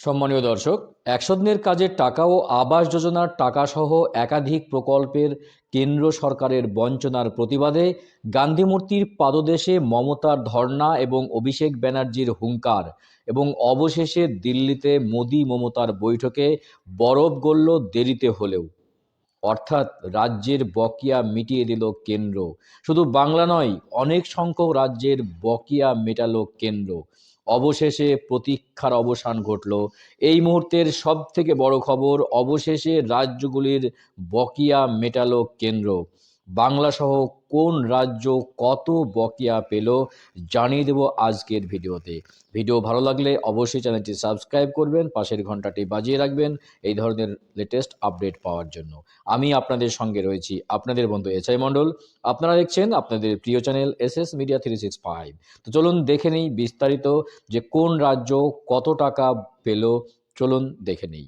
সম্মানীয় দর্শক একশো দিনের কাজের টাকা ও আবাস যোজনার টাকা সহ একাধিক প্রকল্পের কেন্দ্র সরকারের বঞ্চনার প্রতিবাদে গান্ধীমূর্তির পাদদেশে মমতার ধর্ণা এবং অভিষেক ব্যানার্জির হুঙ্কার এবং অবশেষে দিল্লিতে মোদি মমতার বৈঠকে বরফ গলল দেরিতে হলেও। অর্থাৎ রাজ্যের বকেয়া মিটিয়ে দিল কেন্দ্র। শুধু বাংলা নয়, অনেক সংখ্যক রাজ্যের বকেয়া মেটালো কেন্দ্র। অবশেষে প্রতীক্ষার অবসান ঘটল। এই মুহূর্তের সব থেকে বড় খবর, অবশেষে রাজ্যগুলির বকিয়া মেটালো কেন্দ্র। বাংলা সহ কোন রাজ্য কত বকেয়া পেল জানিয়ে দেব আজকের ভিডিওতে। ভিডিও ভালো লাগলে অবশ্যই চ্যানেলটি সাবস্ক্রাইব করবেন, পাশের ঘন্টাটি বাজিয়ে রাখবেন এই ধরনের লেটেস্ট আপডেট পাওয়ার জন্য। আমি আপনাদের সঙ্গে রয়েছি আপনাদের বন্ধু এসআই মণ্ডল। আপনারা দেখছেন আপনাদের প্রিয় channel S S media three six five. তো চলুন দেখে নিই বিস্তারিত যে কোন রাজ্য কত টাকা পেল, চলুন দেখে নিই।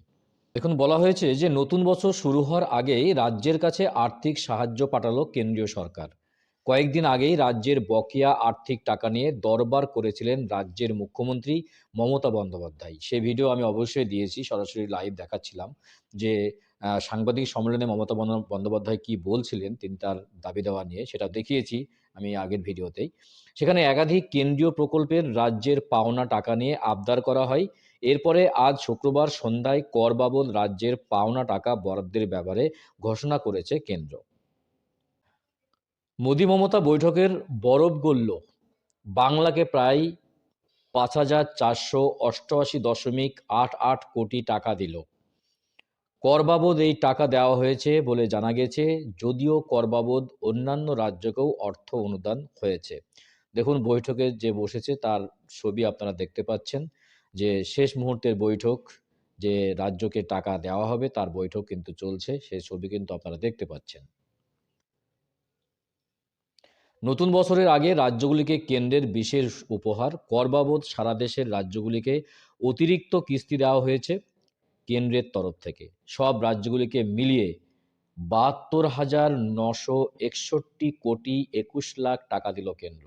দেখুন বলা হয়েছে যে নতুন বছর শুরু হওয়ার আগেই রাজ্যের কাছে আর্থিক সাহায্য পাঠালো কেন্দ্রীয় সরকার। কয়েকদিন আগেই রাজ্যের বকেয়া আর্থিক টাকা নিয়ে দরবার করেছিলেন রাজ্যের মুখ্যমন্ত্রী মমতা বন্দ্যোপাধ্যায়। সে ভিডিও আমি অবশ্যই দিয়েছি, সরাসরি লাইভ দেখাচ্ছিলাম যে সাংবাদিক সম্মেলনে মমতা বন্দ্যোপাধ্যায় কি বলছিলেন তিনি তার দাবি দেওয়া নিয়ে, সেটা দেখিয়েছি আমি আগের ভিডিওতেই। সেখানে একাধিক কেন্দ্রীয় প্রকল্পের রাজ্যের পাওনা টাকা নিয়ে আবদার করা হয়। এরপরে আজ শুক্রবার সন্ধ্যায় কর বাবদ রাজ্যের পাওনা টাকা বরাদ্দের ব্যাপারে ঘোষণা করেছে কেন্দ্র। মোদী মমতা বৈঠকের বরফ গলল। বাংলাকে প্রায় পাঁচ হাজার চারশো অষ্টআশি দশমিক আট আট কোটি টাকা দিল। কর বাবদ এই টাকা দেওয়া হয়েছে বলে জানা গেছে, যদিও কর বাবদ অন্যান্য রাজ্যকেও অর্থ অনুদান হয়েছে। দেখুন বৈঠকে যে বসেছে তার ছবি আপনারা দেখতে পাচ্ছেন। যে শেষ মুহূর্তের বৈঠক, যে রাজ্যকে টাকা দেওয়া হবে তার বৈঠক কিন্তু চলছে সেই ছবি কিন্তু আপনারা দেখতে পাচ্ছেন। নতুন বছরের আগে রাজ্যগুলিকে কেন্দ্রের বিশেষ উপহার, কর বাবদ সারা দেশের রাজ্যগুলিকে অতিরিক্ত কিস্তি দেওয়া হয়েছে কেন্দ্রের তরফ থেকে। সব রাজ্যগুলিকে মিলিয়ে বাহাত্তর হাজার নশো একষট্টি কোটি একুশ লাখ টাকা দিল কেন্দ্র।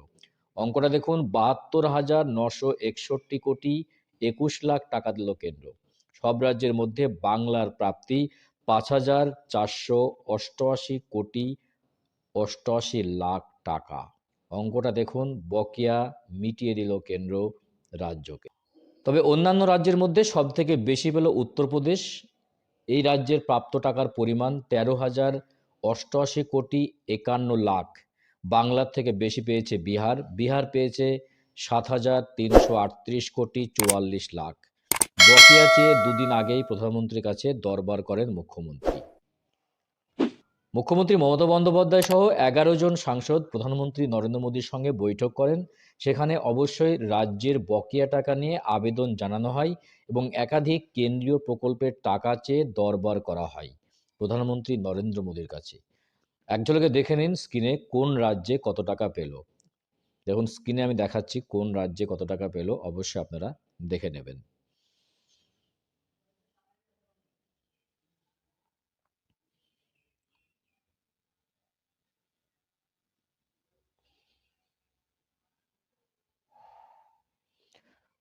অঙ্কটা দেখুন, বাহাত্তর হাজার নশো একষট্টি কোটি একুশ লাখ টাকা দিল কেন্দ্র। সব রাজ্যের মধ্যে বাংলার প্রাপ্তি পাঁচ হাজার চারশো অষ্টআশি কোটি অষ্টআশি লাখ টাকা। অঙ্কটা দেখুন, বকেয়া মিটিয়ে দিল কেন্দ্র রাজ্যকে। তবে অন্যান্য রাজ্যের মধ্যে সব থেকে বেশি পেল উত্তরপ্রদেশ। এই রাজ্যের প্রাপ্ত টাকার পরিমাণ তেরো হাজার অষ্টআশি কোটি একান্ন লাখ। বাংলার থেকে বেশি পেয়েছে বিহার। বিহার পেয়েছে সাত হাজার তিনশো আটত্রিশ কোটি চুয়াল্লিশ লাখ। বকেয়া চেয়ে দুদিন আগেই প্রধানমন্ত্রীর কাছে দরবার করেন মুখ্যমন্ত্রী। মুখ্যমন্ত্রী মমতা বন্দ্যোপাধ্যায় সহ এগারো জন সাংসদ প্রধানমন্ত্রী নরেন্দ্র মোদীর সঙ্গে বৈঠক করেন। সেখানে অবশ্যই রাজ্যের বকেয়া টাকা নিয়ে আবেদন জানানো হয় এবং একাধিক কেন্দ্রীয় প্রকল্পের টাকা চেয়ে দরবার করা হয় প্রধানমন্ত্রী নরেন্দ্র মোদীর কাছে। একজনকে দেখে নিন স্ক্রিনে কোন রাজ্যে কত টাকা পেল। দেখুন স্ক্রিনে আমি দেখাচ্ছি কোন রাজ্যে কত টাকা পেল, অবশ্যই আপনারা দেখে নেবেন।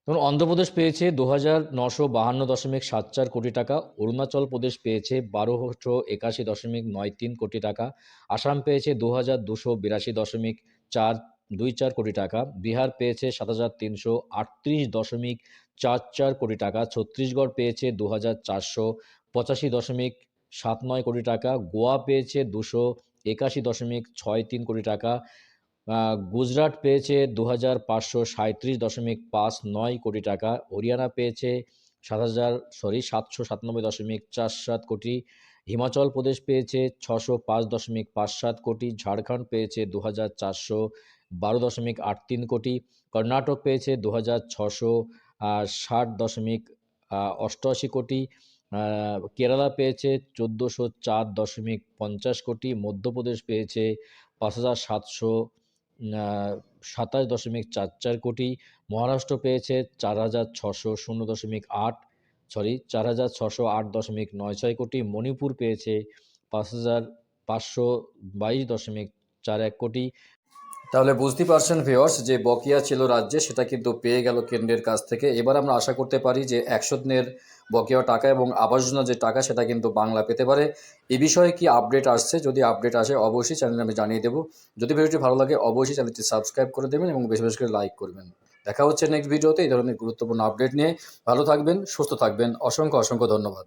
ধরুন, অন্ধ্রপ্রদেশ পেয়েছে দু হাজার নশো বাহান্ন দশমিক সাত চার কোটি টাকা, অরুণাচল প্রদেশ পেয়েছে বারোশো একাশি দশমিক নয় তিন কোটি টাকা, আসাম পেয়েছে দু হাজার দুশো বিরাশি দশমিক চার দুই চার কোটি টাকা। বিহার পেয়েছে সাত হাজার তিনশো আটত্রিশ দশমিক চার চার কোটি টাকা। ছত্তিশগড় পেয়েছে দু হাজার চারশো পঁচাশি দশমিক সাত নয় কোটি টাকা। গোয়া পেয়েছে দুশো একাশি দশমিক ছয় তিন কোটি টাকা। গুজরাট পেয়েছে দু হাজার পাঁচশো সাঁত্রিশ দশমিক পাঁচ নয় কোটি টাকা। হরিয়ানা পেয়েছে সাত হাজার সরি সাতশো সাতানব্বই দশমিক চার সাত কোটি। হিমাচল প্রদেশ পেয়েছে ছশো পাঁচ দশমিক পাঁচ সাত কোটি। ঝাড়খণ্ড পেয়েছে দু হাজার চারশো বারো দশমিক আট তিন কোটি। কর্ণাটক পেয়েছে দু হাজার ছশো ষাট দশমিক অষ্টআশি কোটি। কেরালা পেয়েছে চোদ্দোশো চার দশমিক পঞ্চাশ কোটি। মধ্যপ্রদেশ পেয়েছে পাঁচ হাজার সাতশো সাতাশ দশমিক চার চার কোটি। মহারাষ্ট্র পেয়েছে চার হাজার ছশো শূন্য দশমিক আট সরি চার হাজার ছশো আট দশমিক নয় ছয় কোটি। মণিপুর পেয়েছে পাঁচ হাজার পাঁচশো বাইশ দশমিক চার এক কোটি। তাহলে বুঝতে পারছেন ভিওর্স যে বকেয়া ছিল রাজ্যে, সেটা কিন্তু পেয়ে গেল কেন্দ্রের কাছ থেকে। এবার আমরা আশা করতে পারি যে একশো দিনের বকেয়া টাকা এবং আবাস যোজনা যে টাকা, সেটা কিন্তু বাংলা পেতে পারে। এ বিষয়ে কি আপডেট আসছে? যদি আপডেট আসে, অবশ্যই চ্যানেলে আমি জানিয়ে দেবো। যদি ভিডিওটি ভালো লাগে, অবশ্যই চ্যানেলটি সাবস্ক্রাইব করে দেবেন এবং বেশি বেশি করে লাইক করবেন। দেখা হচ্ছে নেক্সট ভিডিওতে এই ধরনের গুরুত্বপূর্ণ আপডেট নিয়ে। ভালো থাকবেন, সুস্থ থাকবেন। অসংখ্য অসংখ্য ধন্যবাদ।